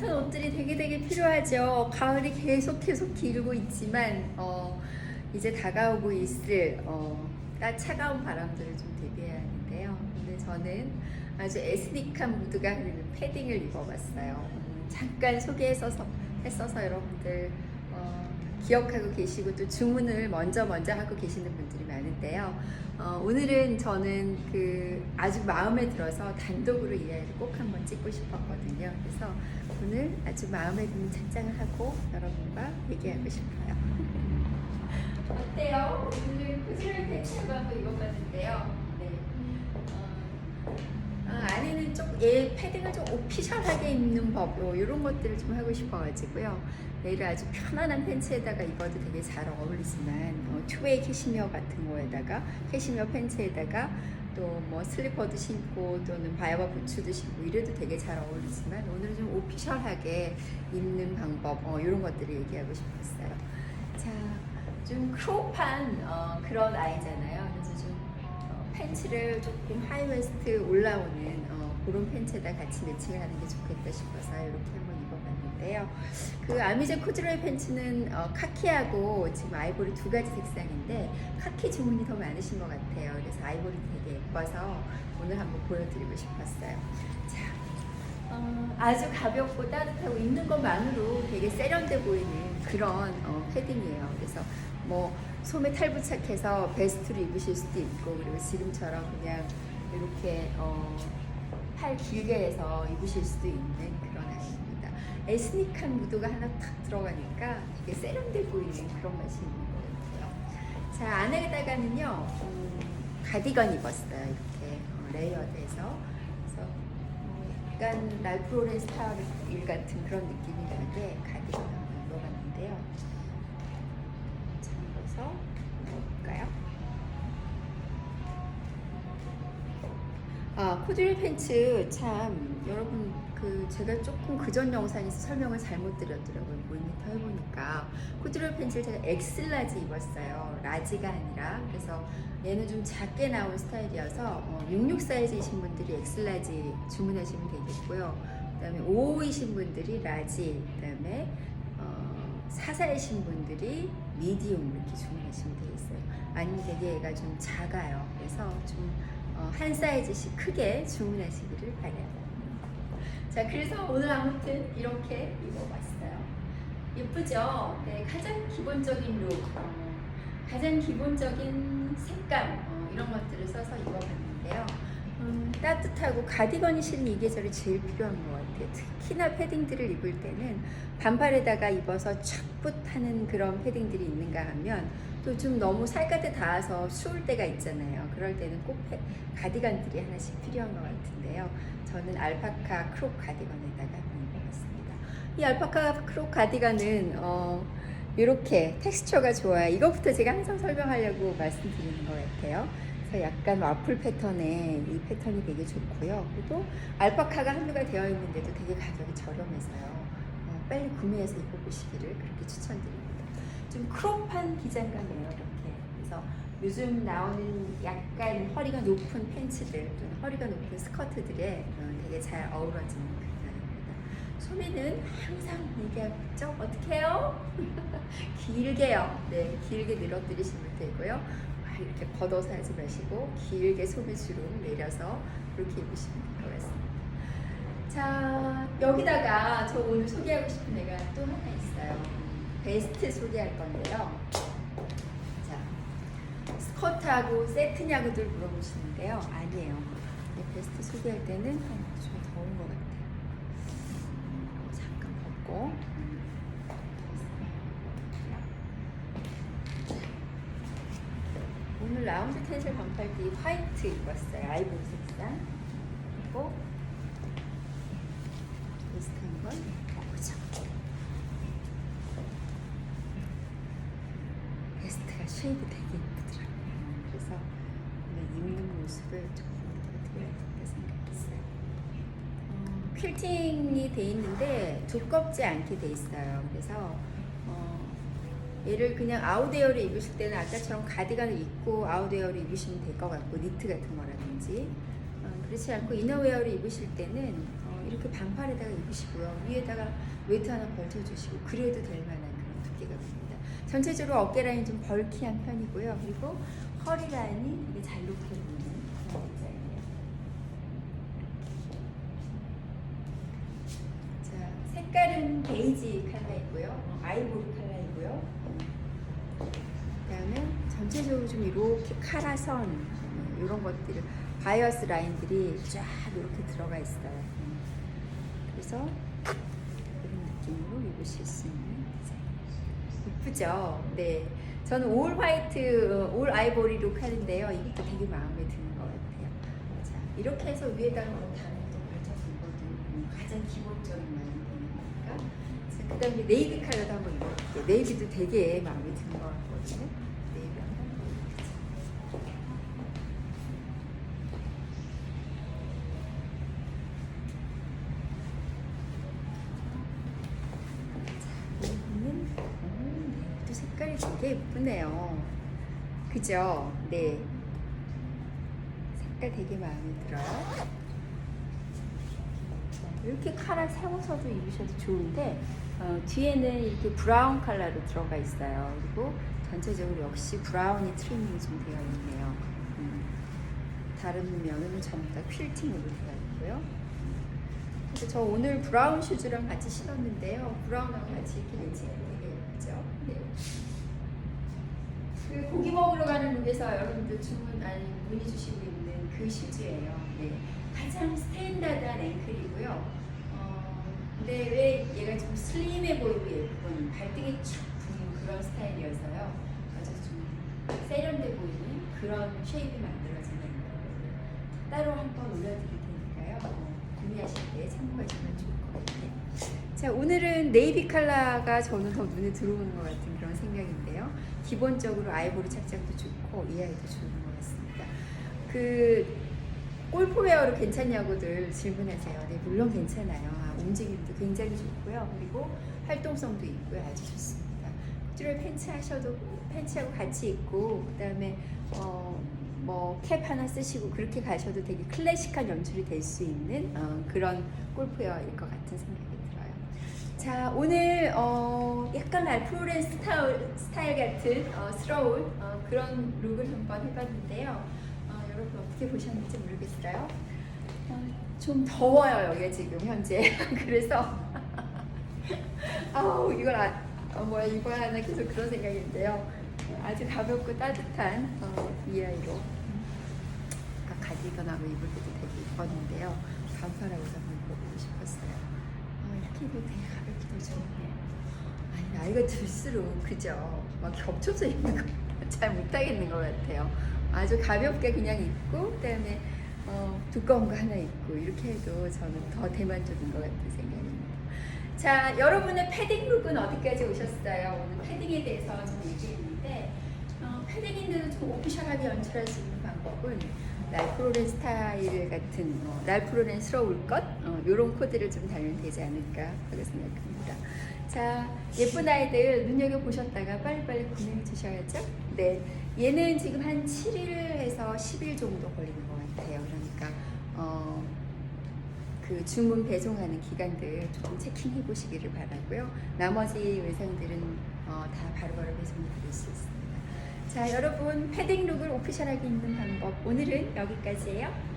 따뜻한 옷들이 되게 되게 필요하죠. 가을이 계속 계속 길고 있지만 어, 이제 다가오고 있을 어, 따- 차가운 바람들을 좀 대비해야 하는데요. 근데 저는 아주 에스닉한 무드가 흐르는 패딩을 입어봤어요. 음, 잠깐 소개했어서 했어서 여러분들 어, 기억하고 계시고 또 주문을 먼저 먼저 하고 계시는 분들이 많은데요. 어, 오늘은 저는 그 아주 마음에 들어서 단독으로 이 아이를 꼭 한번 찍고 싶었거든요. 그래서 오늘 아주 마음에 드는 착장을 하고 여러분과 얘기하고 싶어요. 어때요? 오늘 팬츠하고 한번 입어봤는데요. 네. 어, 어, 안에는 좀, 얘 패딩을 좀 오피셜하게 입는 법, 요, 이런 것들을 좀 하고 싶어가지고요. 얘를 아주 편안한 팬츠에다가 입어도 되게 잘 어울리지만, 어, 투웨이 캐시미어 같은 거에다가, 캐시미어 팬츠에다가, 또 뭐 슬리퍼도 신고, 또는 바야바 부츠도 신고, 이래도 되게 잘 어울리지만, 오늘은 좀 오피셜하게 입는 방법, 어, 이런 것들을 얘기하고 싶었어요. 자, 좀 크롭한 어, 그런 아이잖아요. 팬츠를 조금 하이웨스트 올라오는 어, 그런 팬츠에다 같이 매칭을 하는 게 좋겠다 싶어서 이렇게 한번 입어봤는데요. 그 아미제 코드로이 팬츠는 어, 카키하고 지금 아이보리 두 가지 색상인데 카키 주문이 더 많으신 것 같아요. 그래서 아이보리 되게 예뻐서 오늘 한번 보여드리고 싶었어요. 자, 어, 아주 가볍고 따뜻하고 입는 것만으로 되게 세련돼 보이는 그런 어, 패딩이에요. 그래서 뭐 소매 탈부착해서 베스트로 입으실 수도 있고 그리고 지금처럼 그냥 이렇게 어, 팔 길게 해서 입으실 수도 있는 그런 아이입니다. 에스닉한 무드가 하나 탁 들어가니까 되게 세련돼 보이는 그런 맛이 있는 것 같아요. 자 안에다가는요 음, 가디건 입었어요. 이렇게 어, 레이어드해서 그래서 어, 약간 랄프 로렌 스타일 같은 그런 느낌이 나는데 가디건 한번 입어봤는데요. 자, 그래서 입어볼까요? 아, 코드리 팬츠 참 여러분 그 제가 조금 그전 영상에서 설명을 잘못 드렸더라고요. 모니터 해보니까 코드리 팬츠를 제가 엑슬라지 입었어요. 라지가 아니라 그래서 얘는 좀 작게 나온 스타일이어서 어, 66 사이즈이신 분들이 엑슬라지 주문하시면 되겠고요. 그 다음에 55이신 분들이 라지, 그 다음에 어, 44이신 분들이 미디움 이렇게 주문하시면 되겠어요. 아니면 되게 얘가 좀 작아요. 그래서 좀 어, 한 사이즈씩 크게 주문하시기를 바라요. 자, 그래서 오늘 아무튼 이렇게 입어봤어요. 예쁘죠? 네, 가장 기본적인 룩, 어, 가장 기본적인 색감 어, 이런 것들을 써서 입어봤는데요. 음, 따뜻하고 가디건이 실은 이 계절이 제일 필요한 것 같아요. 특히나 패딩들을 입을 때는 반팔에다가 입어서 촥붙하는 그런 패딩들이 있는가 하면 또 좀 너무 살갗에 닿아서 추울 때가 있잖아요. 그럴 때는 꼭 패- 가디건들이 하나씩 필요한 것 같은데요. 저는 알파카 크롭 가디건에다가 한번 입어봤습니다. 이 알파카 크롭 가디건은 어, 이렇게 텍스처가 좋아요. 이것부터 제가 항상 설명하려고 말씀드리는 것 같아요. 그래서 약간 와플 패턴의 이 패턴이 되게 좋고요. 그리고 알파카가 함유가 되어 있는데도 되게 가격이 저렴해서요. 어, 빨리 구매해서 입어보시기를 그렇게 추천드립니다. 좀 크롭한 기장감이에요, 이렇게. 그래서 요즘 나오는 약간 허리가 높은 팬츠들 또는 허리가 높은 스커트들에 어, 되게 잘 어우러지는 그날입니다. 소매는 항상 얘기하죠. 어떻게 해요? 길게요. 네, 길게 늘어뜨리시면 되고요. 아, 이렇게 걷어서 하지 마시고 길게 소매 주름 내려서 그렇게 입으시면 될 것 같습니다. 자, 여기다가 저 오늘 소개하고 싶은 애가 또 하나 있어요. 베스트 소개할 건데요. 자, 스커트하고 세트냐고들 물어보시는데요. 아니에요. 네, 베스트 소개할 때는 어, 좀 더운 것 같아요. 잠깐 벗고. 오늘 라운드 텐슬 반팔티 화이트 입었어요. 아이보리 색상. 그리고 비슷한 건 입어보죠. 베스트가 쉐이드 되게 예쁘더라고요. 그래서 오늘 입는 모습을 조금 보여드려야겠다 생각했어요. 어, 퀼팅이 돼 있는데 두껍지 않게 돼 있어요. 그래서 어, 얘를 그냥 아웃웨어로 입으실 때는 아까처럼 가디건을 입고 아웃웨어로 입으시면 될 것 같고 니트 같은 거라든지 어, 그렇지 않고 이너웨어로 입으실 때는 어, 이렇게 반팔에다가 입으시고요. 위에다가 웨트 하나 걸쳐주시고 그래도 될 만한 그런 두께가 됩니다. 전체적으로 어깨 라인 좀 벌키한 편이고요. 그리고 허리 라인이 잘 높게 보이는 그런 디자인이에요. 자, 색깔은 베이지 컬러이고요. 어, 아이보리 컬러이고요. 전체적으로 좀 이렇게 카라선 이런 것들을 바이어스 라인들이 쫙 이렇게 들어가 있어요. 음. 그래서 이런 느낌으로 입으실 수 있는 디자인. 이쁘죠? 네. 저는 올 화이트, 어, 올 아이보리 룩 하는데요. 이것도 되게 마음에 드는 것 같아요. 자, 이렇게 해서 위에다가 뭐 다른 또 입어도 음, 가장 기본적인 라인 되는 거니까. 자, 그 다음에 네이비 컬러도 한번 입어볼게요. 네이비도 되게 마음에 드는 것 같거든요. 되게 예쁘네요. 그죠? 네. 색깔 되게 마음에 들어요. 이렇게 카라 세워서도 입으셔도 좋은데 어, 뒤에는 이렇게 브라운 컬러로 들어가 있어요. 그리고 전체적으로 역시 브라운이 트리밍이 좀 되어 있네요. 음, 다른 면은 전부 다 퀼팅으로 되어 있고요. 그래서 저 오늘 브라운 슈즈랑 같이 신었는데요. 브라운하고 같이 이렇게 매치가 되게 예쁘죠. 네. 그 고기 먹으러 가는 룩에서 여러분들 주문 아니 문의 주시고 있는 그 슈즈예요. 네. 가장 스탠다드한 앵클이고요. 어, 근데 왜 얘가 좀 슬림해 보이고 예쁜 발등이 쭉 부는 그런 스타일이어서요. 아주 좀 세련돼 보이는 그런 쉐입이 만들어진 앵클. 따로 한번 올려드릴 테니까요. 어, 구매하실 때 참고하시면 좋을 것 같아요. 자, 오늘은 네이비 컬러가 저는 더 눈에 들어오는 것 같은 그런 생각인데요. 기본적으로 아이보리 착장도 좋고 이 아이도 좋은 것 같습니다. 그 골프웨어로 괜찮냐고들 질문하세요. 네, 물론 괜찮아요. 아, 움직임도 굉장히 좋고요. 그리고 활동성도 있고요. 아주 좋습니다. 뚜레 팬츠 하셔도 팬츠하고 같이 입고 그다음에 어, 뭐캡 하나 쓰시고 그렇게 가셔도 되게 클래식한 연출이 될 수 있는 어, 그런 골프웨어일 것 같은 생각이 들어요. 자 오늘 어, 약간 알프로렌 스타일, 스타일 같은 어, 스러운 어, 그런 룩을 한번 해봤는데요. 어, 여러분 어떻게 보셨는지 모르겠어요. 어, 좀 더워요 여기 지금 현재 그래서 아우 이걸 아, 어, 뭐야 입어야 하나 계속 그런 생각인데요. 아주 가볍고 따뜻한 어, 위아이로 아까 가디건하고 입을 때도 되게 이뻤는데요. 반팔하고서 한번 입어보고 싶었어요. 입어도 되게 가볍기도 좋네요. 아니 나이가 들수록 그죠? 막 겹쳐서 입는 거 잘 못하겠는 것 같아요. 아주 가볍게 그냥 입고 그다음에 어, 두꺼운 거 하나 입고 이렇게 해도 저는 더 대만족인 것 같은 생각입니다. 자, 여러분의 패딩 룩은 어디까지 오셨어요? 오늘 패딩에 대해서 좀 얘기했는데 어, 패딩인데도 좀 오피셜하게 연출할 수 있는 방법은 랄프로렌 스타일 같은 어, 랄프로렌스러울 것 어, 이런 코드를 좀 달면 되지 않을까 하고 생각합니다. 자, 예쁜 아이들 눈여겨 보셨다가 빨리빨리 구매해 주셔야죠. 네, 얘는 지금 한 7일에서 10일 정도 걸리는 것 같아요. 그러니까 어, 그 주문 배송하는 기간들 조금 체킹해 보시기를 바라고요. 나머지 외상들은 어, 다 바로바로 배송해 드릴 수 있습니다. 자, 여러분 패딩 룩을 오피셜하게 입는 방법 오늘은 여기까지예요.